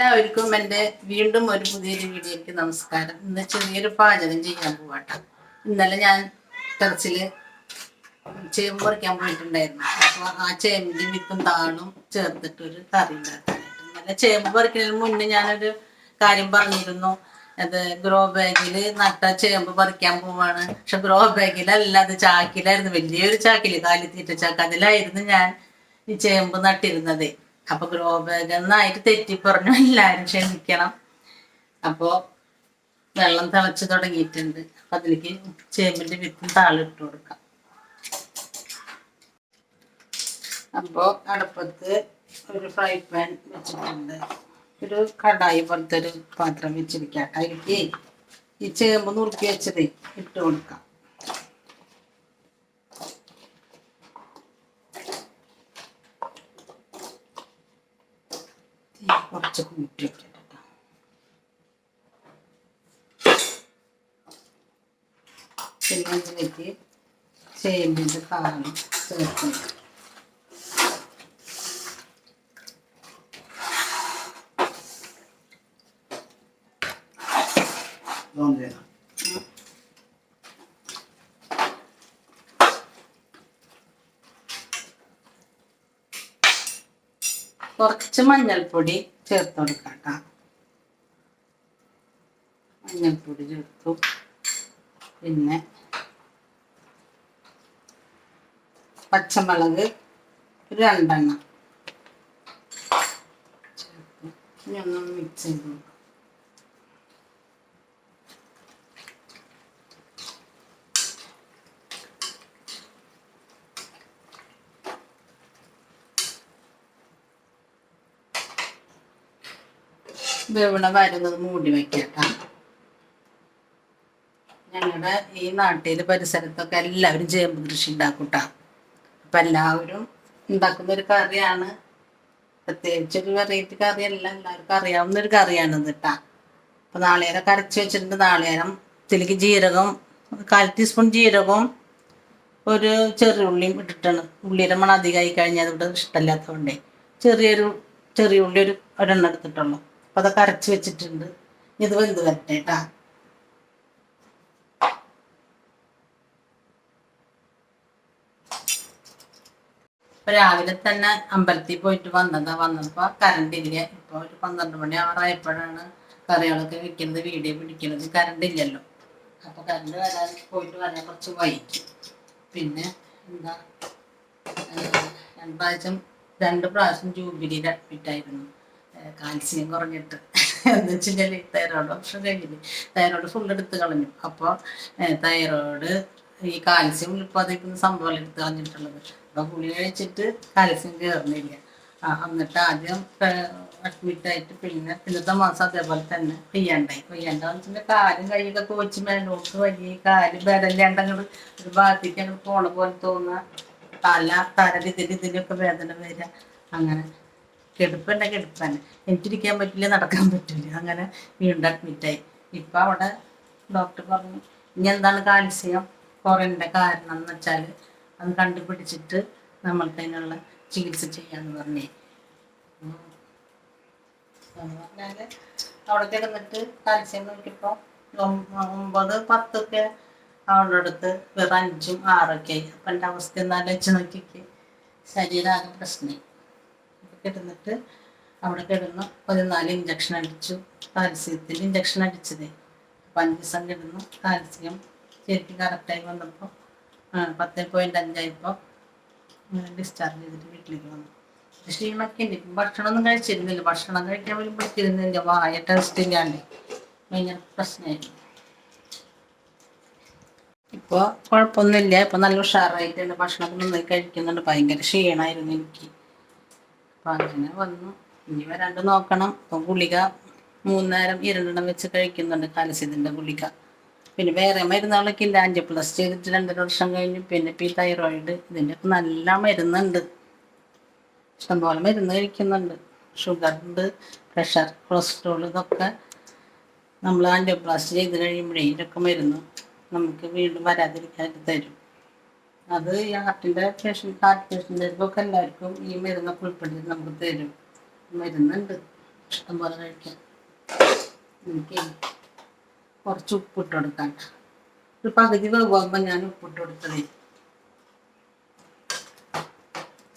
എല്ലാവർക്കും എന്റെ വീണ്ടും ഒരു പുതിയൊരു വീഡിയോയ്ക്ക് നമസ്കാരം. ഇന്ന് ചെറിയൊരു പാചകം ചെയ്യാൻ പോവാട്ടോ. ഇന്നലെ ഞാൻ ടെറസിൽ ചേമ്പ് പറിക്കാൻ പോയിട്ടുണ്ടായിരുന്നു. അപ്പോൾ ആ ചേമ്പിന്റെ വിത്തും താളും ചേർത്തിട്ട് ഒരു കറി ഉണ്ടാക്കാനായിട്ട്. ഇന്നലെ ചേമ്പ് പറിക്കുന്നതിന് മുന്നേ ഞാനൊരു കാര്യം പറഞ്ഞിരുന്നു. അത് ഗ്രോ ബാഗിൽ നട്ട ചേമ്പ് പറിക്കാൻ പോവാണ്. പക്ഷെ ഗ്രോ ബാഗിലല്ല അത് ചാക്കിലായിരുന്നു. വലിയൊരു ചാക്കിൽ കാലിത്തീറ്റ ചാക്ക്. അതിലായിരുന്നു ഞാൻ ഈ ചേമ്പ് നട്ടിരുന്നത്. അപ്പൊ ഗ്രോ ബാഗ് എന്നായിട്ട് തെറ്റി പറഞ്ഞു എല്ലാരും ക്ഷമിക്കണം. അപ്പോ വെള്ളം തിളച്ചു തുടങ്ങിയിട്ടുണ്ട്. അപ്പൊ അതിലേക്ക് ചേമ്പിന്റെ വിത്തും താളിട്ട് കൊടുക്കാം. അപ്പോ അടുപ്പത്ത് ഒരു ഫ്രൈ പാൻ വെച്ചിട്ടുണ്ട്. ഒരു കടായി പോലത്തെ ഒരു പാത്രം വെച്ചിരിക്കാം അതിലേക്ക് ഈ ചേമ്പ് നുറുക്കി വെച്ചത് ഇട്ട് കൊടുക്കാം തീ കുറച്ച് കൂട്ടി പിന്നെ ഇതിലേക്ക് ചേമ്പിന്റെ. കുറച്ച് മഞ്ഞൾപ്പൊടി ചേർത്ത് കൊടുക്കാം കേട്ടോ മഞ്ഞൾപ്പൊടി ചേർത്തു. പിന്നെ പച്ചമുളക് രണ്ടെണ്ണം ചേർത്ത്. ഇനി ഒന്ന് മിക്സ് ചെയ്ത് കൊടുക്കാം വേവണ വരുന്നത് മൂടി വയ്ക്കാം ഞങ്ങളുടെ ഈ നാട്ടിൽ പരിസരത്തൊക്കെ എല്ലാവരും ചേമ്പ് കൃഷി ഉണ്ടാക്കൂട്ടാ. അപ്പൊ എല്ലാവരും ഉണ്ടാക്കുന്ന ഒരു കറിയാണ്. പ്രത്യേകിച്ച് ഒരു വെറൈറ്റി കറിയല്ല എല്ലാവർക്കും അറിയാവുന്ന ഒരു കറിയാണ് കേട്ടാ അപ്പൊ നാളേരം കരച്ചു വെച്ചിട്ടുണ്ട്. നാളികേരം ഇതിലേക്ക് ജീരകം കാൽ ടീസ്പൂൺ ജീരകവും ഒരു ചെറിയ ഉള്ളിയും ഇട്ടിട്ടാണ്. ഉള്ളിയുടെ മണം അധികമായി കഴിഞ്ഞാൽ ഇവിടെ ഇഷ്ടമല്ലാത്തതുകൊണ്ടേ ചെറിയൊരു ചെറിയ ഉള്ളി ഒരു ഒരെണ്ണം എടുത്തിട്ടുള്ളൂ. അപ്പൊ അതൊക്കെ അരച്ച് വെച്ചിട്ടുണ്ട്. ഇത് വെന്ത് വരട്ടെ കേട്ടാ ഇപ്പൊ രാവിലെ തന്നെ അമ്പലത്തിൽ പോയിട്ട് വന്നതാ. വന്നപ്പോ കറണ്ട് ഇല്ല. ഇപ്പൊ ഒരു പന്ത്രണ്ട് മണി ആറായപ്പോഴാണ് കറികളൊക്കെ വെക്കുന്നത് വീഡിയോ പിടിക്കുന്നത്. കറണ്ട് ഇല്ലല്ലോ. അപ്പൊ കറണ്ട് വരാൻ പോയിട്ട് വരാൻ കുറച്ച് വൈകി. പിന്നെ എന്താ രണ്ടാഴ്ച രണ്ട് പ്രാവശ്യം ജൂബിലിയിൽ അഡ്മിറ്റ് ആയിരുന്നു. കാൽസ്യം കുറഞ്ഞിട്ട്. എന്ന് വെച്ച് കഴിഞ്ഞാൽ തൈറോയ്ഡ് ഓപ്ഷൻ കഴിഞ്ഞില്ല? തൈറോയ്ഡ് ഫുൾ എടുത്ത് കളഞ്ഞു. അപ്പോൾ തൈറോയ്ഡ് ഈ കാൽസ്യം ഉൽപ്പാദിപ്പിക്കുന്ന സംഭവം എടുത്ത് കളഞ്ഞിട്ടുള്ളത്? അപ്പോൾ ഗുളിക കഴിച്ചിട്ട് കാൽസ്യം കയറുന്നില്ല എന്നിട്ട് ആദ്യം അഡ്മിറ്റ് ആയിട്ട് പിന്നെ പിന്നത്തെ മാസം അതേപോലെ തന്നെ പെയ്യണ്ടായി. പെയ്യാണ്ടെന്ന് കാലും കൈയൊക്കെ കോച്ച് മേലോട്ട് വലിയ കാൽ ബലല്ലാണ്ട് ഒരു ഭാഗത്തേക്ക് പോണ പോലെ തോന്നുക തല തല ഇതിൽ ഇതിലൊക്കെ വേദന വരിക അങ്ങനെ. കിടപ്പന്നെ കിടപ്പന്നെ എനിക്കിരിക്കാൻ പറ്റില്ല നടക്കാൻ പറ്റില്ല. അങ്ങനെ വീണ്ടും അഡ്മിറ്റായി ഇപ്പം അവിടെ ഡോക്ടർ പറഞ്ഞു ഇനി എന്താണ് കാൽസ്യം? കുറേന്റെ കാരണം എന്ന് വെച്ചാൽ അത് കണ്ടുപിടിച്ചിട്ട് നമ്മൾക്ക് അതിനുള്ള ചികിത്സ ചെയ്യാന്ന് പറഞ്ഞേ. അവിടെ കിടന്നിട്ട് കാൽസ്യം നോക്കിയപ്പോൾ ഒമ്പത് പത്തൊക്കെ അവളുടെ അടുത്ത് വെറും അഞ്ചും ആറൊക്കെ ആയി. അപ്പം എന്റെ അവസ്ഥ എന്നാലും വെച്ച് ശരീരം ആകെ പ്രശ്നമായി. കിടന്നിട്ട് അവിടെ കിടന്നു പതിനാല് ഇഞ്ചക്ഷൻ അടിച്ചു. കാൽസ്യത്തിന്റെ ഇഞ്ചക്ഷൻ അടിച്ചത്. അപ്പം അഞ്ച് ദിവസം കിടന്നു കാൽസ്യം ശരിക്കും കറക്റ്റായി വന്നപ്പോൾ പത്ത് പോയിന്റ് അഞ്ചായപ്പോൾ ഡിസ്ചാർജ് ചെയ്തിട്ട് വീട്ടിലേക്ക് വന്നു. ക്ഷീണമൊക്കെ ഉണ്ട് ഇപ്പം ഭക്ഷണമൊന്നും കഴിച്ചിരുന്നില്ല. ഭക്ഷണം കഴിക്കാൻ വരുമ്പോഴേക്കിരുന്നില്ല വായ ടെസ്റ്റ് ഇല്ലാണ്ട് ഭയങ്കര പ്രശ്നമായിരുന്നു. ഇപ്പോൾ കുഴപ്പമൊന്നുമില്ല. ഇപ്പം നല്ല ഉഷാറായിട്ടുണ്ട്. ഭക്ഷണമൊക്കെ നന്നായി കഴിക്കുന്നുണ്ട്. ഭയങ്കര ക്ഷീണമായിരുന്നു എനിക്ക്. അപ്പം അങ്ങനെ വന്നു. ഇനി വരാണ്ട് നോക്കണം. ഇപ്പം ഗുളിക മൂന്നേരം ഇരണ്ടെണ്ണം വെച്ച് കഴിക്കുന്നുണ്ട് കാൽസ്യത്തിന്റെ ഗുളിക. പിന്നെ വേറെ മരുന്നുകളൊക്കെ ഇല്ല. അഞ്ച് പ്ലസ് ചെയ്തിട്ട് രണ്ടര വർഷം കഴിഞ്ഞു. പിന്നെ ഈ തൈറോയിഡ് ഇതിന്റെ ഒക്കെ നല്ല മരുന്നുണ്ട്. ഇഷ്ടംപോലെ മരുന്ന് കഴിക്കുന്നുണ്ട്. ഷുഗർ ഉണ്ട് പ്രഷർ കൊളസ്ട്രോൾ ഇതൊക്കെ നമ്മൾ ആന്റിയോപ്ലാസ്റ്റ് ചെയ്ത് കഴിയുമ്പോഴേ ഇതൊക്കെ മരുന്ന് നമുക്ക് വീണ്ടും വരാതിരിക്കാൻ തരും. അത് ഈ ഹാർട്ടിന്റെ കാർഡ് ഹാർട്ട് ഒക്കെ എല്ലാവർക്കും ഈ മരുന്നൊക്കെ ഉൾപ്പെടുത്തി നമുക്ക് തരും. മരുന്നുണ്ട്. ഇഷ്ടംപോലെ കഴിക്കാം. എനിക്ക് കുറച്ച് ഉപ്പിട്ട് കൊടുക്കാൻ ഒരു പകുതി വേകുമ്പോൾ ഞാൻ ഉപ്പിട്ട് കൊടുത്തതേ.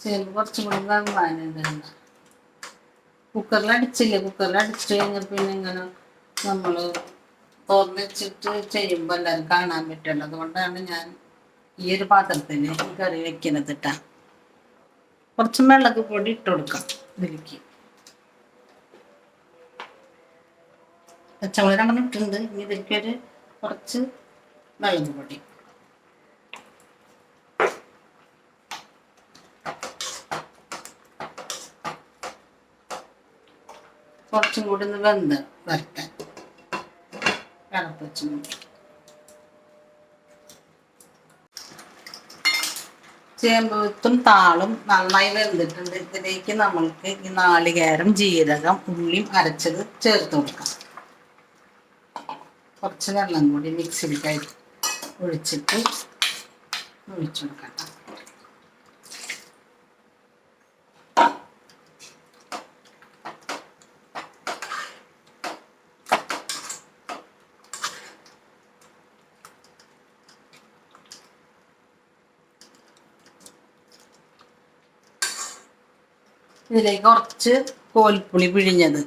ചേമ്പ് കുറച്ചും കൂടി വേവാനുണ്ട് കുക്കറിൽ അടിച്ചില്ലേ? കുക്കറിൽ അടിച്ചിട്ട് കഴിഞ്ഞാൽ പിന്നെ ഇങ്ങനെ നമ്മൾ തുറന്നു വെച്ചിട്ട് ചെയ്യുമ്പോൾ എല്ലാവരും കാണാൻ പറ്റുമല്ലോ അതുകൊണ്ടാണ് ഞാൻ ഈ ഒരു പാത്രത്തിൽ ഈ കറി വെക്കുന്നത് കേട്ടാ കുറച്ച് മുളക് പൊടി ഇട്ട് കൊടുക്കാം ഇതിലേക്ക്. പച്ചമുളക് അങ്ങനെ ഇട്ടിട്ടുണ്ട്. ഇനി ഇതിലേക്ക് ഒരു കുറച്ച് മുളക് പൊടി. കുറച്ചും കൂടി ഒന്ന് വെന്ത് വരട്ടെ. കടപ്പച്ചും കൂടി ചേമ്പുത്തും താളും നന്നായി വെന്തിട്ടുണ്ട്. ഇതിലേക്ക് നമ്മൾക്ക് ഈ നാളികേരം ജീരകം ഉള്ളിയും അരച്ചത് ചേർത്ത് കൊടുക്കാം. കുറച്ച് വെള്ളം കൂടി മിക്സിയിൽ ഒഴിച്ചിട്ട് ഒഴിച്ചു കൊടുക്കാം ഇതിലേക്ക് കുറച്ച് കോൽപ്പുളി പിഴിഞ്ഞത്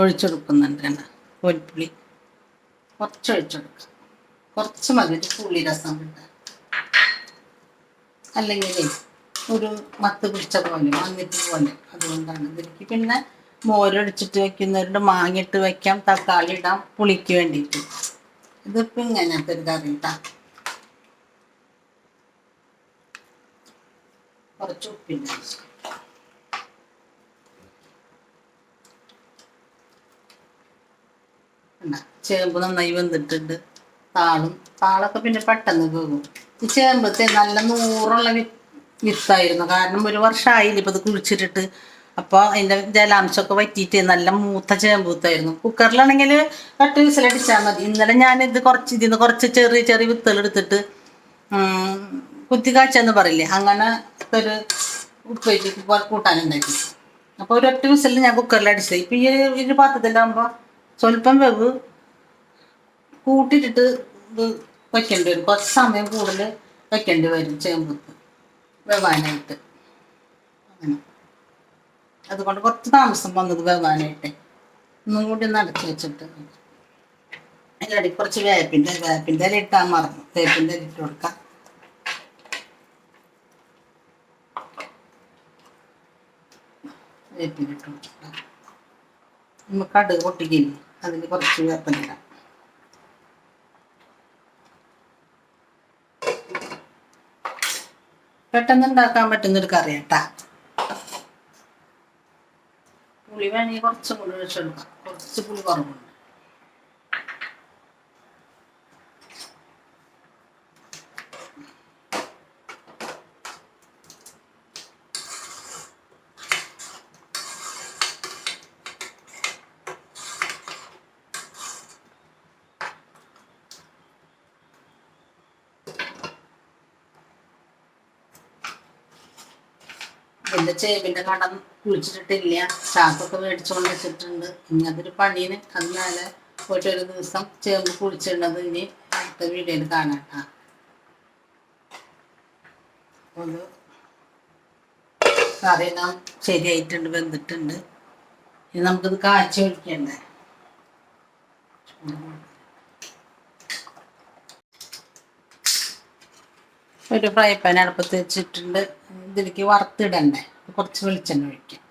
ഒഴിച്ചെടുക്കുന്നുണ്ട്. കണ്ട കോൽപ്പുളി. കുറച്ച് ഒഴിച്ചെടുക്കുക കുറച്ച് മതി പുളി രസം കിട്ടാൻ. അല്ലെങ്കിൽ ഒരു മത്ത് പിടിച്ച പോലെ മഞ്ഞിട്ട് പോലെ. അതുകൊണ്ടാണ് ഇതിലേക്ക് പിന്നെ മോരൊഴിച്ചിട്ട് വെക്കുന്നവരുണ്ട്. മാങ്ങിട്ട് വെക്കാം തക്കാളി ഇടാം പുളിക്ക് വേണ്ടിയിട്ട്. ഇതിപ്പോൾ ഇങ്ങനത്തെ ഒരു കറി കുറച്ച് ഉപ്പിന്റെ ആവശ്യം കണ്ടോ? ചേമ്പ് നന്നായി വെന്തിട്ടുണ്ട്. താളും. താളൊക്കെ പിന്നെ പെട്ടെന്ന് പോകും. ഈ ചേമ്പത്തെ നല്ല നൂറുള്ള വിത്തായിരുന്നു. കാരണം ഒരു വർഷമായില്ല ഇപ്പം ഇത് കുഴിച്ചിട്ടിട്ട്. അപ്പോൾ അതിന്റെ ജലാംശമൊക്കെ വറ്റിയിട്ട് നല്ല മൂത്ത ചേമ്പ് വിത്തായിരുന്നു. കുക്കറിലാണെങ്കിൽ ഒറ്റ വിസിലടിച്ചാൽ മതി. ഇന്നലെ ഞാനിത് കുറച്ച് ഇതിൽ നിന്ന് കുറച്ച് ചെറിയ ചെറിയ വിത്തുകൾ എടുത്തിട്ട് കുത്തിക്കാച്ചെന്ന് പറയില്ലേ? അങ്ങനെ ഒരു ഉപ്പേരി കൂട്ടാനുണ്ടാക്കി. അപ്പോൾ ഒരൊറ്റ വിസിലിൽ ഞാൻ കുക്കറിൽ അടിച്ചത്. ഇപ്പം ഈ ഒരു പാത്രത്തിലാകുമ്പോൾ സ്വല്പം വെവ് കൂട്ടിയിട്ടിട്ട് ഇത് വെക്കേണ്ടി വരും. കുറച്ച് സമയം കൂടുതൽ വെക്കേണ്ടി വരും ചേമ്പത്ത് വെവാനായിട്ട്. അങ്ങനെ. അതുകൊണ്ട് കുറച്ച് താമസം വന്നത് വെവാനായിട്ട്. ഒന്നും കൂടി അടച്ചു വെച്ചിട്ട്. അതിലടി കുറച്ച് വേപ്പിന്റെ വേപ്പിന്റെ ഇല ഇട്ടാൽ മറന്നു. വേപ്പിന്റെ ഇല ഇട്ട് കൊടുക്കാം. വേപ്പിന്റെ ഇട്ട് കൊടുക്കാം. നമുക്ക് കടുക് പൊട്ടിക്കില്ലേ? അതിൽ കുറച്ച് വേപ്പിലിടാം പെട്ടെന്ന് ഉണ്ടാക്കാൻ പറ്റുന്നൊരു കറി കേട്ടാ പുളി വേണമെങ്കിൽ കുറച്ചും കൂടി ഒഴിച്ചെടുക്കാം കുറച്ച് പുളി കുറവുണ്ട്. എന്റെ ചേമ്പിന്റെ കടം കുളിച്ചിട്ടില്ല ചാക്കൊക്കെ മേടിച്ചുകൊണ്ട് വെച്ചിട്ടുണ്ട്. ഇനി അതൊരു പണീന്. അതിനാല് പോയിട്ട് ഒരു ദിവസം ചേമ്പ് കുളിച്ചിടുന്നത് ഇനി അടുത്ത വീഡിയോയിൽ അത് കറിയെല്ലാം ശരിയായിട്ടുണ്ട് വെന്തിട്ടുണ്ട്. ഇനി നമുക്കിത് കാച്ചി ഒഴിക്കണ്ടേ? ഒരു ഫ്രൈ പാൻ അടുപ്പത്ത് വെച്ചിട്ടുണ്ട്. ഇതിലേക്ക് വറുത്തിടണ്ടേ? കുറച്ച് വെളിച്ചെണ്ണ ഒഴിക്കാം.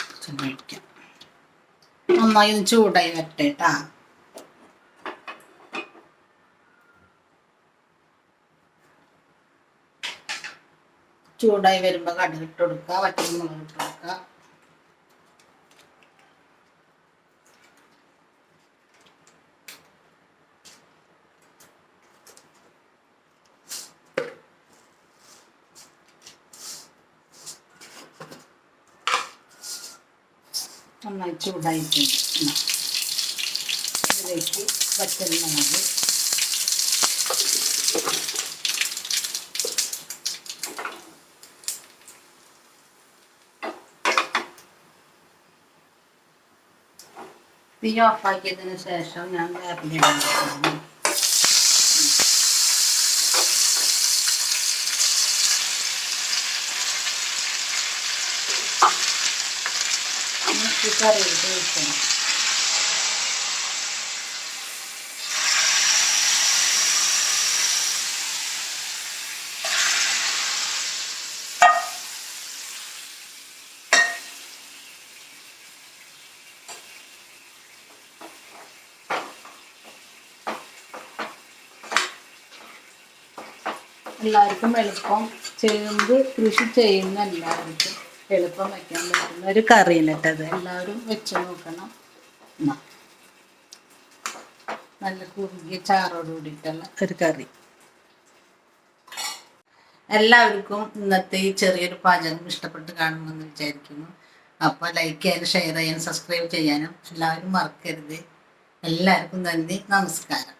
വെളിച്ചെണ്ണ ഒഴിക്കാം. നന്നായി ഒന്ന് ചൂടായി വരട്ടെ കേട്ടാ ചൂടായി വരുമ്പോൾ കടുകിട്ട് കൊടുക്കുക വറ്റൽമുളക് ഇട്ട് കൊടുക്കുക നമ്മൾ ചൂടായിട്ടുണ്ട്. ഇതിലേക്ക് വറ്റൽമുളക് തീ ഓഫാക്കിയതിന് ശേഷം ഞാൻ വേപ്പിലിടുന്നു ഈ കറിയിലേക്ക് ഒഴിക്കണം എല്ലാവർക്കും എളുപ്പം ചേമ്പ് കൃഷി ചെയ്യുന്ന എല്ലാവർക്കും എളുപ്പം വയ്ക്കാൻ പറ്റുന്ന ഒരു കറിയിലിട്ടത് എല്ലാവരും വെച്ച് നോക്കണം. നല്ല കുറുകിയ ചാറോട് കൂടിയിട്ടുള്ള ഒരു കറി. എല്ലാവർക്കും ഇന്നത്തെ ഈ ചെറിയൊരു പാചകം ഇഷ്ടപ്പെട്ട് കാണുമെന്ന് വിചാരിക്കുന്നു. അപ്പോൾ ലൈക്ക് ചെയ്യാനും ഷെയർ ചെയ്യാനും സബ്സ്ക്രൈബ് ചെയ്യാനും എല്ലാവരും മറക്കരുത്. എല്ലാവർക്കും നന്ദി നമസ്കാരം.